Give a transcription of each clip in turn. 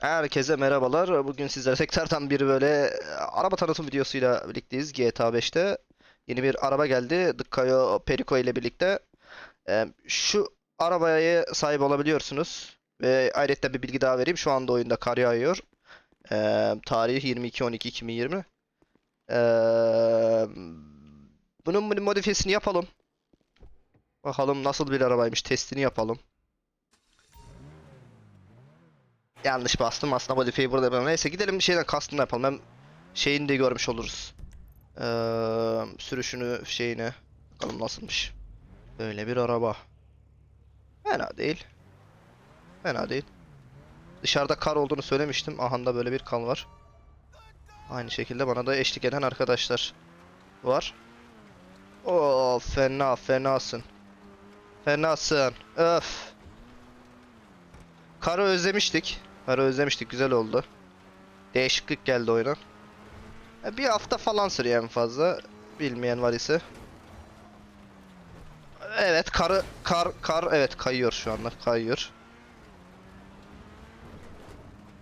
Herkese merhabalar. Bugün sizlere tekrardan bir böyle e, araba tanıtım videosuyla birlikteyiz GTA 5'te. Yeni bir araba geldi. The Cayo Perico ile birlikte. E, Şu arabaya sahip olabiliyorsunuz. Ve ayrıca bir bilgi daha vereyim. Şu anda oyunda kar yağıyor. E, Tarih 22-12-2020. E, Bunun modifiyesini yapalım. Bakalım nasıl bir arabaymış. Testini yapalım. Yanlış bastım aslında modifiyeyi burada yapalım. Neyse gidelim şeyden kastını yapalım. Hem şeyini de görmüş oluruz. Ee, sürüşünü şeyini. Bakalım nasılmış. Böyle bir araba. Fena değil. Fena değil. Dışarıda kar olduğunu söylemiştim. Ahanda böyle bir kar var. Aynı şekilde bana da eşlik eden arkadaşlar var. Oo fena fenasın. Fenasın. Öf. Karı özlemiştik. Karı özlemiştik. Güzel oldu. Değişiklik geldi oyuna. Ya Bir hafta falan sürüyor en fazla. Bilmeyen var ise. Evet karı kar kar evet kayıyor şu anda kayıyor.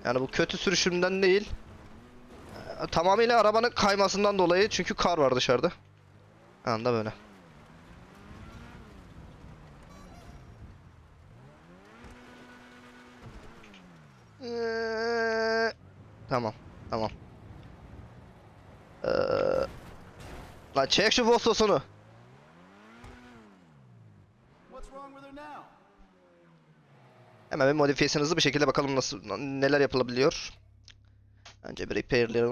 Yani bu kötü sürüşümden değil. Ee, Tamamıyla arabanın kaymasından dolayı çünkü kar var dışarıda. Anda böyle. Tamam, tamam. Ee, lan çek şu now? Hemen bir modifiyesini hızlı bir şekilde bakalım nasıl neler yapılabiliyor. Önce bir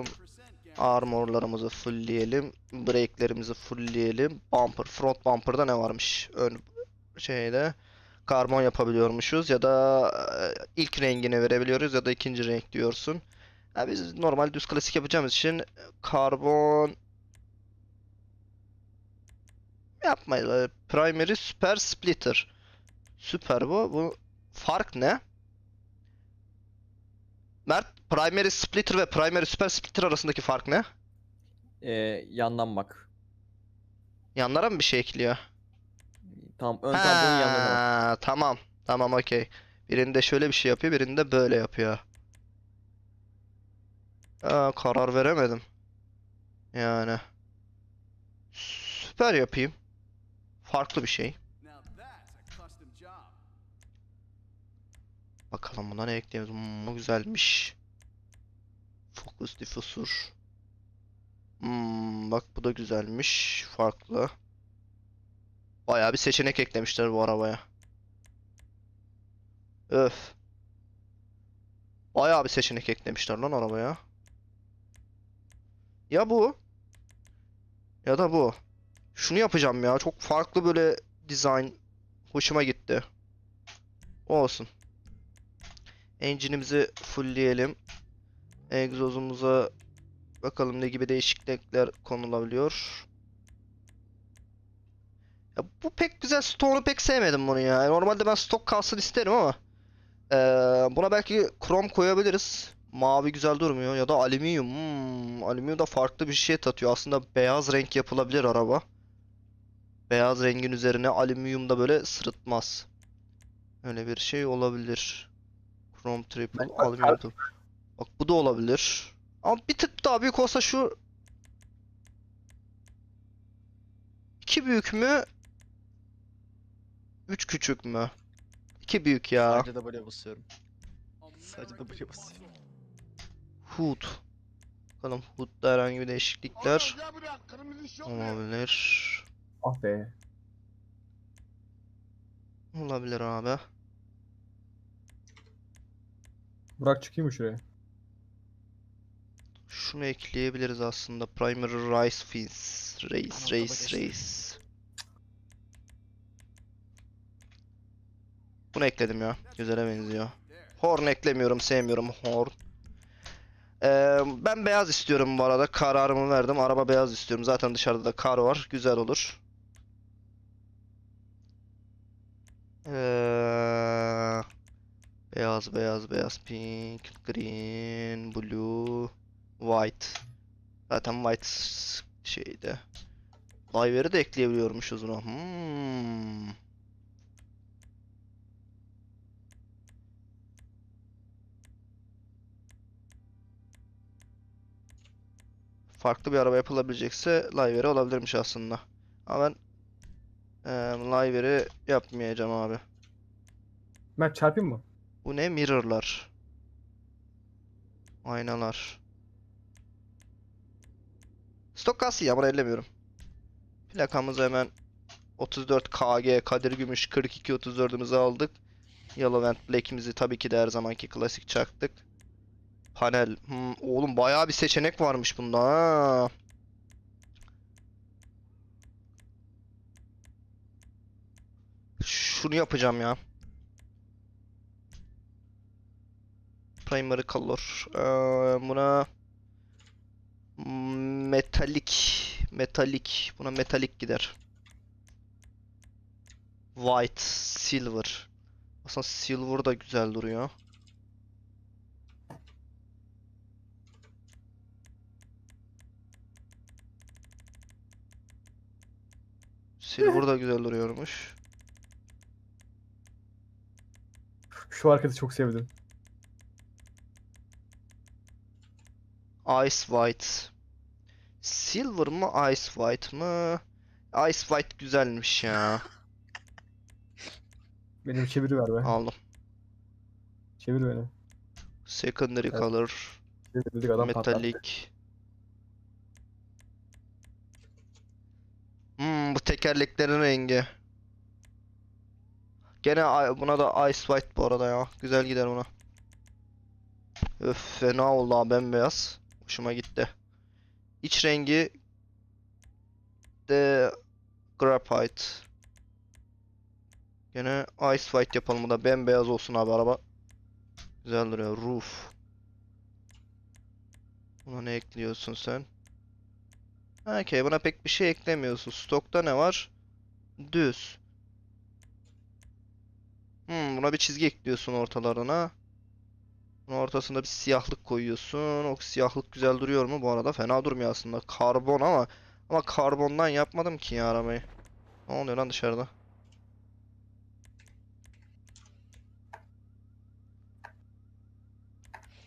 guarantee. Armorlarımızı fullleyelim. Brake'lerimizi fullleyelim. Bumper, front bumper'da ne varmış? Ön şeyde karbon yapabiliyormuşuz ya da e, ilk rengini verebiliyoruz ya da ikinci renk diyorsun. Ya biz normal düz klasik yapacağımız için karbon yapmayız. E, Primary Super Splitter. Süper bu. Bu fark ne? Mert, Primary Splitter ve Primary Super Splitter arasındaki fark ne? Ee, yandan bak. Yanlara mı bir şey ekliyor? Tamam ön tablonun yanına tamam. Tamam okey. Birinde şöyle bir şey yapıyor, birinde böyle yapıyor. Aa, karar veremedim. Yani. Süper yapayım. Farklı bir şey. Bakalım buna ne ekleyelim. Hmm, güzelmiş. Focus diffusor. Hmm, bak bu da güzelmiş. Farklı. Bayağı bir seçenek eklemişler bu arabaya. Öf. Bayağı bir seçenek eklemişler lan arabaya. Ya bu. Ya da bu. Şunu yapacağım ya. Çok farklı böyle design. Hoşuma gitti. Olsun. Engine'imizi fullleyelim. Egzozumuza bakalım ne gibi değişiklikler konulabiliyor. Ya bu pek güzel stoğunu pek sevmedim bunu ya. Normalde ben stok kalsın isterim ama eee, buna belki krom koyabiliriz. Mavi güzel durmuyor ya da alüminyum. Hmm, alüminyum da farklı bir şey tatıyor. Aslında beyaz renk yapılabilir araba. Beyaz rengin üzerine alüminyum da böyle sırıtmaz. Öyle bir şey olabilir. Chrome triple Ben- alüminyum. Bak bu da olabilir. Ama bir tık daha büyük olsa şu iki büyük mü? Üç küçük mü? İki büyük ya. Sadece W'ye basıyorum. Sadece W'ye basıyorum. Hood. Bakalım Hood'da herhangi bir değişiklikler olabilir. Ah be. Olabilir abi. Burak çıkayım mı şuraya? Şunu ekleyebiliriz aslında. Primary Rice Fins. Reis, reis, reis. Bunu ekledim ya. Güzele benziyor. Horn eklemiyorum, sevmiyorum horn. Ee, ben beyaz istiyorum bu arada. Kararımı verdim. Araba beyaz istiyorum. Zaten dışarıda da kar var. Güzel olur. Ee, beyaz, beyaz, beyaz, pink, green, blue, white. Zaten white şeyde. Livery de ekleyebiliyormuşuz buna. Hmm. Farklı bir araba yapılabilecekse Livery olabilirmiş aslında. Ama ben eee Livery yapmayacağım abi. Mert çarpayım mı? Bu ne? Mirror'lar. Aynalar. Stok kası ya bunu ellemiyorum. Plakamızı hemen 34 KG Kadir Gümüş 42 34'ümüzü aldık. Yellow and Black'imizi tabii ki de her zamanki klasik çaktık. Panel. Hmm, oğlum bayağı bir seçenek varmış bunda ha. Şunu yapacağım ya. Primary color. Ee, buna metalik metalik buna metalik gider. White, silver. Aslında silver da güzel duruyor. Silver da güzel duruyormuş. Şu arkadaşı çok sevdim. Ice White. Silver mı Ice White mı? Ice White güzelmiş ya. Benim çeviri ver be. Aldım. Çevir beni. Secondary Evet. color. Dedik adam patlattı. Hmm, bu tekerleklerin rengi. Gene buna da Ice White bu arada ya. Güzel gider buna. Öf fena oldu ha bembeyaz. Hoşuma gitti. İç rengi de Graphite. Gene Ice White yapalım bu da bembeyaz olsun abi araba. Güzel duruyor. Roof. Buna ne ekliyorsun sen? Okey buna pek bir şey eklemiyorsun. Stokta ne var? Düz. Hmm, buna bir çizgi ekliyorsun ortalarına. Bunun ortasında bir siyahlık koyuyorsun. O siyahlık güzel duruyor mu? Bu arada fena durmuyor aslında. Karbon ama ama karbondan yapmadım ki ya arabayı. Ne oluyor lan dışarıda?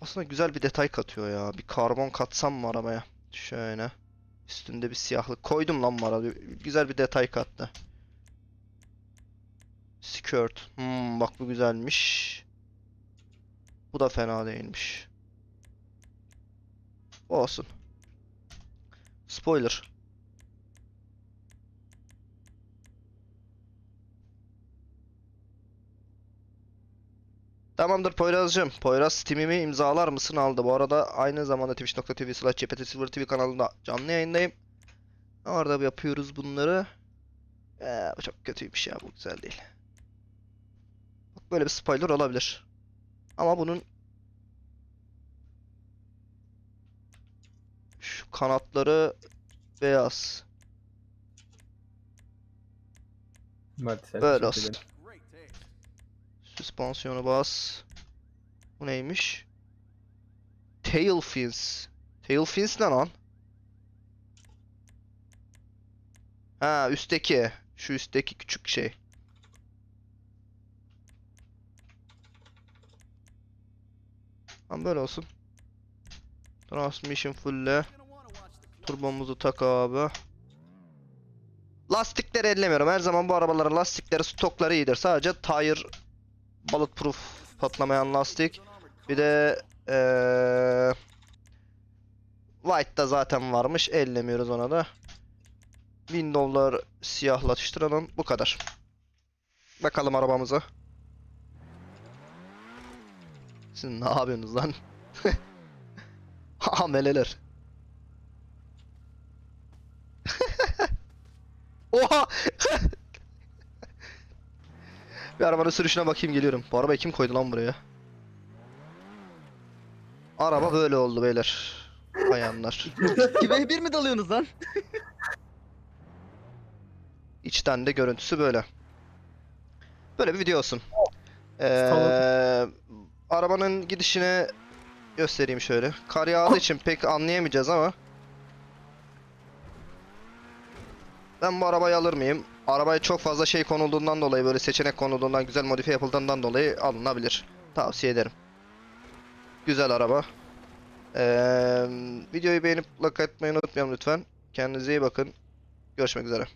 Aslında güzel bir detay katıyor ya. Bir karbon katsam mı arabaya? Şöyle. Üstünde bir siyahlık koydum lan arada. Güzel bir detay kattı. Skirt. Hmm, bak bu güzelmiş. Bu da fena değilmiş. Olsun. Spoiler. Tamamdır Poyraz'cığım. Poyraz Steam'imi imzalar mısın aldı. Bu arada aynı zamanda twitch.tv slash TV kanalında canlı yayındayım. Orada yapıyoruz bunları. Ee, bu çok kötüymüş ya bu güzel değil. Bak böyle bir spoiler olabilir. Ama bunun şu kanatları beyaz. Sen Böyle olsun. ederim. Süspansiyonu bas. Bu neymiş? Tail fins. Tail fins ne lan? Ha üstteki. Şu üstteki küçük şey. Tamam böyle olsun. Transmission clock. Turbomuzu tak abi. Lastikleri ellemiyorum. Her zaman bu arabaların lastikleri stokları iyidir. Sadece tire bulletproof patlamayan lastik. Bir de eee White'da zaten varmış. Ellemiyoruz ona da. Windows'lar siyahlaştıralım. Bu kadar. Bakalım arabamıza. Siz ne yapıyorsunuz lan? Ameleler. Oha! Bir arabanın sürüşüne bakayım geliyorum. Bu arabayı kim koydu lan buraya? Araba böyle oldu beyler. Bayanlar. Kime bir mi dalıyorsunuz lan? İçten de görüntüsü böyle. Böyle bir video olsun. Ee, arabanın gidişini göstereyim şöyle. Kar yağdığı için pek anlayamayacağız ama. Ben bu arabayı alır mıyım? Arabaya çok fazla şey konulduğundan dolayı böyle seçenek konulduğundan güzel modifiye yapıldığından dolayı alınabilir. Tavsiye ederim. Güzel araba. Eee, videoyu beğenip like atmayı unutmayalım lütfen. Kendinize iyi bakın. Görüşmek üzere.